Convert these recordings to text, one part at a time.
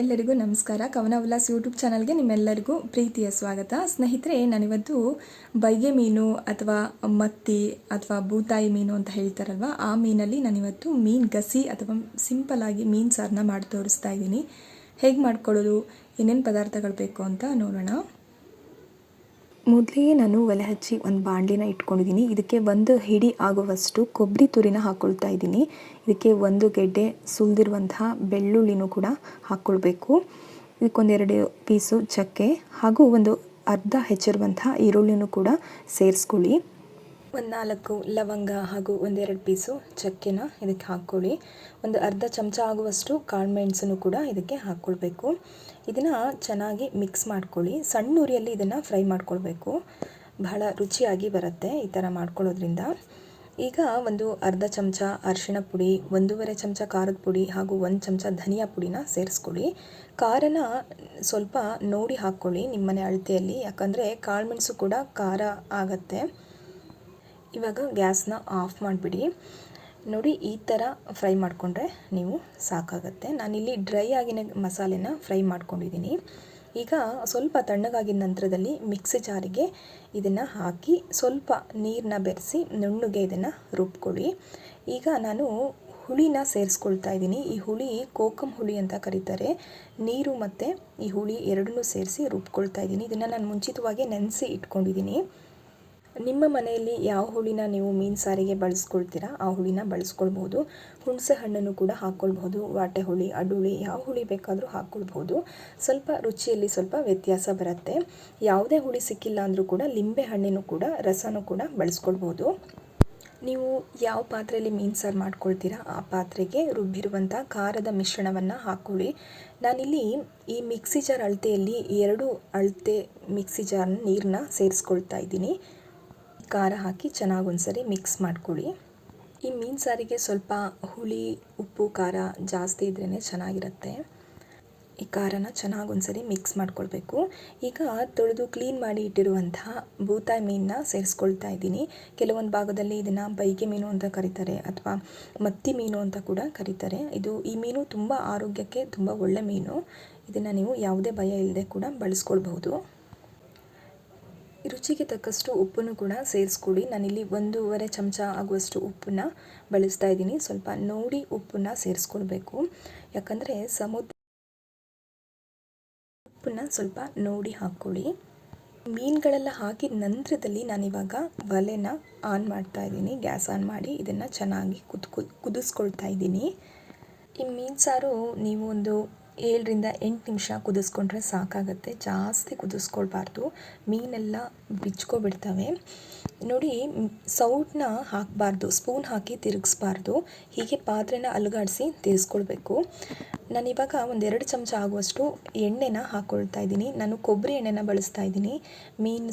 ಎಲ್ಲರಿಗೂ ನಮಸ್ಕಾರ. ಕವನ ಉಲ್ಲಾಸ್ ಯೂಟ್ಯೂಬ್ ಚಾನಲ್ಗೆ ನಿಮ್ಮೆಲ್ಲರಿಗೂ ಪ್ರೀತಿಯ ಸ್ವಾಗತ. ಸ್ನೇಹಿತರೆ, ನಾನಿವತ್ತು ಬೈಗೆ ಮೀನು ಅಥವಾ ಮತ್ತಿ ಅಥವಾ ಬೂತಾಯಿ ಮೀನು ಅಂತ ಹೇಳ್ತಾರಲ್ವ, ಆ ಮೀನಲ್ಲಿ ನಾನಿವತ್ತು ಮೀನು ಗಸಿ ಅಥವಾ ಸಿಂಪಲ್ ಆಗಿ ಮೀನು ಸಾರನ್ನ ಮಾಡಿ ತೋರಿಸ್ತಾ ಇದ್ದೀನಿ. ಹೇಗೆ ಮಾಡ್ಕೊಳ್ಳೋದು, ಏನೇನು ಪದಾರ್ಥಗಳು ಬೇಕು ಅಂತ ನೋಡೋಣ. ಮೊದಲಿಗೆ ನಾನು ಒಲೆ ಹಚ್ಚಿ ಒಂದು ಬಾಣಲಿನ ಇಟ್ಕೊಂಡಿದ್ದೀನಿ. ಇದಕ್ಕೆ ಒಂದು ಹಿಡಿ ಆಗುವಷ್ಟು ಕೊಬ್ಬರಿ ತುರಿನ ಹಾಕ್ಕೊಳ್ತಾ ಇದ್ದೀನಿ. ಇದಕ್ಕೆ ಒಂದು ಗೆಡ್ಡೆ ಸುಲಿದಿರುವಂತಹ ಬೆಳ್ಳುಳ್ಳಿನೂ ಕೂಡ ಹಾಕ್ಕೊಳ್ಬೇಕು ಇದಕ್ಕೊಂದೆರಡು ಪೀಸು ಚಕ್ಕೆ ಹಾಗೂ ಒಂದು ಅರ್ಧ ಹೆಚ್ಚಿರುವಂತಹ ಈರುಳ್ಳಿನೂ ಕೂಡ ಸೇರಿಸ್ಕೊಳ್ಳಿ. ಒಂದು ನಾಲ್ಕು ಲವಂಗ ಹಾಗೂ ಒಂದೆರಡು ಪೀಸು ಚಕ್ಕೆನ ಇದಕ್ಕೆ ಹಾಕ್ಕೊಳ್ಳಿ. ಒಂದು ಅರ್ಧ ಚಮಚ ಆಗುವಷ್ಟು ಕಾಳುಮೆಣಸನ್ನು ಕೂಡ ಇದಕ್ಕೆ ಹಾಕ್ಕೊಳ್ಬೇಕು. ಇದನ್ನು ಚೆನ್ನಾಗಿ ಮಿಕ್ಸ್ ಮಾಡ್ಕೊಳ್ಳಿ. ಸಣ್ಣ ಉರಿಯಲ್ಲಿ ಇದನ್ನು ಫ್ರೈ ಮಾಡ್ಕೊಳ್ಬೇಕು. ಬಹಳ ರುಚಿಯಾಗಿ ಬರುತ್ತೆ ಈ ಥರ ಮಾಡ್ಕೊಳ್ಳೋದ್ರಿಂದ. ಈಗ ಒಂದು ಅರ್ಧ ಚಮಚ ಅರಿಶಿಣ ಪುಡಿ, ಒಂದೂವರೆ ಚಮಚ ಖಾರದ ಪುಡಿ ಹಾಗೂ ಒಂದು ಚಮಚ ಧನಿಯಾ ಪುಡಿನ ಸೇರಿಸ್ಕೊಳ್ಳಿ. ಖಾರನ ಸ್ವಲ್ಪ ನೋಡಿ ಹಾಕ್ಕೊಳ್ಳಿ ನಿಮ್ಮನೆ ಅಳತೆಯಲ್ಲಿ. ಯಾಕಂದರೆ ಕಾಳುಮೆಣಸು ಕೂಡ ಖಾರ ಆಗತ್ತೆ. ಇವಾಗ ಗ್ಯಾಸ್ನ ಆಫ್ ಮಾಡಿಬಿಡಿ. ನೋಡಿ, ಈ ಥರ ಫ್ರೈ ಮಾಡಿಕೊಂಡ್ರೆ ನೀವು ಸಾಕಾಗತ್ತೆ. ನಾನಿಲ್ಲಿ ಡ್ರೈ ಆಗಿನ ಮಸಾಲೆನ ಫ್ರೈ ಮಾಡ್ಕೊಂಡಿದ್ದೀನಿ. ಈಗ ಸ್ವಲ್ಪ ತಣ್ಣಗಾಗಿದ ನಂತರದಲ್ಲಿ ಮಿಕ್ಸಿ ಜಾರಿಗೆ ಇದನ್ನು ಹಾಕಿ ಸ್ವಲ್ಪ ನೀರನ್ನ ಬೆರೆಸಿ ನುಣ್ಣಗೆ ಇದನ್ನು ರುಬ್ಕೊಳ್ಳಿ. ಈಗ ನಾನು ಹುಳಿನ ಸೇರಿಸ್ಕೊಳ್ತಾ ಇದ್ದೀನಿ. ಈ ಹುಳಿ ಕೋಕಮ್ ಹುಳಿ ಅಂತ ಕರೀತಾರೆ. ನೀರು ಮತ್ತು ಈ ಹುಳಿ ಎರಡನ್ನೂ ಸೇರಿಸಿ ರುಬ್ಕೊಳ್ತಾ ಇದ್ದೀನಿ. ಇದನ್ನು ನಾನು ಮುಂಚಿತವಾಗಿ ನೆನೆಸಿ ಇಟ್ಕೊಂಡಿದ್ದೀನಿ. ನಿಮ್ಮ ಮನೆಯಲ್ಲಿ ಯಾವ ಹುಳಿನ ನೀವು ಮೀನು ಸಾರಿಗೆ ಬಳಸ್ಕೊಳ್ತೀರಾ? ಆ ಹುಳಿನ ಬಳಸ್ಕೊಳ್ಬೋದು ಹುಣಸೆ ಹಣ್ಣನ್ನು ಕೂಡ ಹಾಕ್ಕೊಳ್ಬೋದು ವಾಟೆ ಹುಳಿ ಅಡುಳಿ ಯಾವ ಹುಳಿ ಬೇಕಾದರೂ ಹಾಕ್ಕೊಳ್ಬೋದು ಸ್ವಲ್ಪ ರುಚಿಯಲ್ಲಿ ಸ್ವಲ್ಪ ವ್ಯತ್ಯಾಸ ಬರುತ್ತೆ. ಯಾವುದೇ ಹುಳಿ ಸಿಕ್ಕಿಲ್ಲ ಅಂದರೂ ಕೂಡ ಲಿಂಬೆ ಹಣ್ಣಿನೂ ಕೂಡ, ರಸನೂ ಕೂಡ ಬಳಸ್ಕೊಳ್ಬೋದು ನೀವು ಯಾವ ಪಾತ್ರೆಯಲ್ಲಿ ಮೀನು ಸಾರು ಮಾಡ್ಕೊಳ್ತೀರಾ? ಆ ಪಾತ್ರೆಗೆ ರುಬ್ಬಿರುವಂಥ ಖಾರದ ಮಿಶ್ರಣವನ್ನು ಹಾಕ್ಕೊಳ್ಳಿ ನಾನಿಲ್ಲಿ ಈ ಮಿಕ್ಸಿ ಜಾರ್ ಅಳತೆಯಲ್ಲಿ ಎರಡು ಅಳತೆ ಮಿಕ್ಸಿ ಜಾರ್ನ ನೀರನ್ನ ಸೇರಿಸ್ಕೊಳ್ತಾ ಇದ್ದೀನಿ. ಖಾರ ಹಾಕಿ ಚೆನ್ನಾಗಿ ಒಂದ್ಸರಿ ಮಿಕ್ಸ್ ಮಾಡ್ಕೊಳ್ಳಿ. ಈ ಮೀನು ಸಾರಿಗೆ ಸ್ವಲ್ಪ ಹುಳಿ, ಉಪ್ಪು, ಖಾರ ಜಾಸ್ತಿ ಇದ್ರೇ ಚೆನ್ನಾಗಿರುತ್ತೆ. ಈ ಖಾರನ ಚೆನ್ನಾಗಿ ಒಂದ್ಸರಿ ಮಿಕ್ಸ್ ಮಾಡ್ಕೊಳ್ಬೇಕು. ಈಗ ತೊಳೆದು ಕ್ಲೀನ್ ಮಾಡಿ ಇಟ್ಟಿರುವಂತಹ ಬೂತಾಯಿ ಮೀನನ್ನ ಸೇರಿಸ್ಕೊಳ್ತಾ ಇದ್ದೀನಿ. ಕೆಲವೊಂದು ಭಾಗದಲ್ಲಿ ಇದನ್ನು ಬೈಗೆ ಮೀನು ಅಂತ ಕರೀತಾರೆ ಅಥವಾ ಮತ್ತಿ ಮೀನು ಅಂತ ಕೂಡ ಕರೀತಾರೆ. ಇದು ಈ ಮೀನು ತುಂಬ ಆರೋಗ್ಯಕ್ಕೆ ತುಂಬ ಒಳ್ಳೆ ಮೀನು. ಇದನ್ನು ನೀವು ಯಾವುದೇ ಭಯ ಇಲ್ಲದೆ ಕೂಡ ಬಳಸ್ಕೊಳ್ಬಹುದು. ರುಚಿಗೆ ತಕ್ಕಷ್ಟು ಉಪ್ಪನ್ನು ಕೂಡ ಸೇರಿಸ್ಕೊಡಿ ನಾನಿಲ್ಲಿ ಒಂದೂವರೆ ಚಮಚ ಆಗುವಷ್ಟು ಉಪ್ಪನ್ನು ಬಳಸ್ತಾ ಇದ್ದೀನಿ. ಸ್ವಲ್ಪ ನೋಡಿ ಉಪ್ಪನ್ನು ಸೇರಿಸ್ಕೊಳ್ಬೇಕು. ಯಾಕಂದರೆ ಸಮುದ್ರ ಉಪ್ಪನ್ನು ಸ್ವಲ್ಪ ನೋಡಿ ಹಾಕ್ಕೊಳ್ಳಿ. ಮೀನುಗಳೆಲ್ಲ ಹಾಕಿದ ನಂತರದಲ್ಲಿ ನಾನಿವಾಗ ಒಲೆನ ಆನ್ ಮಾಡ್ತಾ ಇದ್ದೀನಿ. ಗ್ಯಾಸ್ ಆನ್ ಮಾಡಿ ಇದನ್ನು ಚೆನ್ನಾಗಿ ಕುದ್ ಕುದಿಸ್ಕೊಳ್ತಾ ಇದ್ದೀನಿ. ಈ ಮೀನು ಸಾರು ನೀವು ಒಂದು ಏಳರಿಂದ ಎಂಟು ನಿಮಿಷ ಕುದಿಸ್ಕೊಂಡ್ರೆ ಸಾಕಾಗುತ್ತೆ. ಜಾಸ್ತಿ ಕುದಿಸ್ಕೊಳ್ಬಾರ್ದು. ಮೀನೆಲ್ಲ ಬಿಚ್ಕೊಬಿಡ್ತವೆ. ನೋಡಿ ಸೌಟನ್ನ ಹಾಕಬಾರ್ದು. ಸ್ಪೂನ್ ಹಾಕಿ ತಿರುಗಿಸ್ಬಾರ್ದು. ಹೀಗೆ ಪಾತ್ರೆನ ಅಲುಗಾಡಿಸಿ ತಿರ್ಸ್ಕೊಳ್ಬೇಕು. ನಾನಿವಾಗ ಒಂದೆರಡು ಚಮಚ ಆಗುವಷ್ಟು ಎಣ್ಣೆನ ಹಾಕ್ಕೊಳ್ತಾ ಇದ್ದೀನಿ. ನಾನು ಕೊಬ್ಬರಿ ಎಣ್ಣೆನ ಬಳಸ್ತಾ ಇದ್ದೀನಿ. ಮೀನು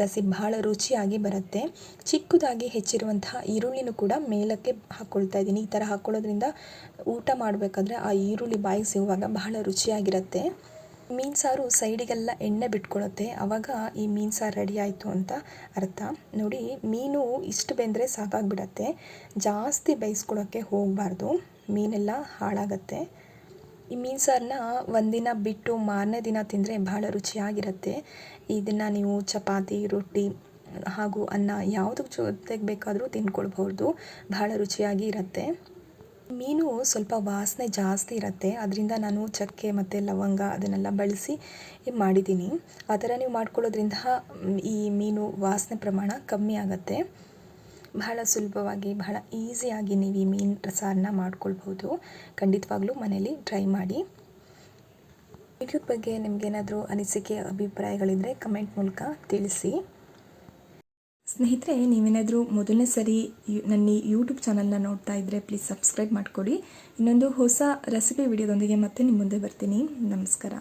ಗಸಿ ಬಹಳ ರುಚಿಯಾಗಿ ಬರುತ್ತೆ. ಚಿಕ್ಕದಾಗಿ ಹೆಚ್ಚಿರುವಂತಹ ಈರುಳ್ಳಿನೂ ಕೂಡ ಮೇಲಕ್ಕೆ ಹಾಕ್ಕೊಳ್ತಾ ಇದ್ದೀನಿ. ಈ ಥರ ಹಾಕ್ಕೊಳ್ಳೋದ್ರಿಂದ ಊಟ ಮಾಡಬೇಕಾದ್ರೆ ಆ ಈರುಳ್ಳಿ ಬಾಯಿಗೆ ಸಿಗುವಾಗ ಬಹಳ ರುಚಿಯಾಗಿರುತ್ತೆ. ಮೀನು ಸಾರು ಸೈಡಿಗೆಲ್ಲ ಎಣ್ಣೆ ಬಿಟ್ಕೊಳ್ಳುತ್ತೆ ಆವಾಗ ಈ ಮೀನು ಸಾರು ರೆಡಿ ಆಯಿತು ಅಂತ ಅರ್ಥ. ನೋಡಿ, ಮೀನು ಇಷ್ಟು ಬೆಂದರೆ ಸಾಕಾಗಿಬಿಡತ್ತೆ. ಜಾಸ್ತಿ ಬೇಯಿಸ್ಕೊಳ್ಳೋಕ್ಕೆ ಹೋಗಬಾರ್ದು. ಮೀನೆಲ್ಲ ಹಾಳಾಗತ್ತೆ. ಈ ಮೀನು ಸಾರನ್ನ ಒಂದಿನ ಬಿಟ್ಟು ಮಾರನೇ ದಿನ ತಿಂದರೆ ಬಹಳ ರುಚಿಯಾಗಿರುತ್ತೆ. ಇದನ್ನು ನೀವು ಚಪಾತಿ, ರೊಟ್ಟಿ ಹಾಗೂ ಅನ್ನ ಯಾವುದು ಜೊತೆಗೆ ಬೇಕಾದರೂ ತಿಂದ್ಕೊಳ್ಬಹುದು. ಬಹಳ ರುಚಿಯಾಗಿ ಇರುತ್ತೆ. ಮೀನು ಸ್ವಲ್ಪ ವಾಸನೆ ಜಾಸ್ತಿ ಇರುತ್ತೆ. ಅದರಿಂದ ನಾನು ಚಕ್ಕೆ ಮತ್ತು ಲವಂಗ ಅದನ್ನೆಲ್ಲ ಬಳಸಿ ಮಾಡಿದ್ದೀನಿ. ಆ ಥರ ನೀವು ಮಾಡ್ಕೊಳ್ಳೋದ್ರಿಂದ ಈ ಮೀನು ವಾಸನೆ ಪ್ರಮಾಣ ಕಮ್ಮಿ ಆಗುತ್ತೆ. ಬಹಳ ಸುಲಭವಾಗಿ, ಬಹಳ ಈಸಿಯಾಗಿ ನೀವು ಈ ಮೀನು ಸಾರನ್ನ ಮಾಡ್ಕೊಳ್ಬೋದು ಖಂಡಿತವಾಗ್ಲೂ ಮನೇಲಿ ಟ್ರೈ ಮಾಡಿ. ವಿಡಿಯೋದ ಬಗ್ಗೆ ನಿಮಗೇನಾದರೂ ಅನಿಸಿಕೆ ಅಭಿಪ್ರಾಯಗಳಿದ್ದರೆ ಕಮೆಂಟ್ ಮೂಲಕ ತಿಳಿಸಿ. ಸ್ನೇಹಿತರೆ, ನೀವೇನಾದರೂ ಮೊದಲನೇ ಸರಿ ನನ್ನ ಯೂಟ್ಯೂಬ್ ಚಾನಲ್ನ ನೋಡ್ತಾ ಇದ್ದರೆ ಪ್ಲೀಸ್ ಸಬ್ಸ್ಕ್ರೈಬ್ ಮಾಡಿಕೊಡಿ. ಇನ್ನೊಂದು ಹೊಸ ರೆಸಿಪಿ ವಿಡಿಯೋದೊಂದಿಗೆ ಮತ್ತೆ ನಿಮ್ಮ ಮುಂದೆ ಬರ್ತೀನಿ. ನಮಸ್ಕಾರ.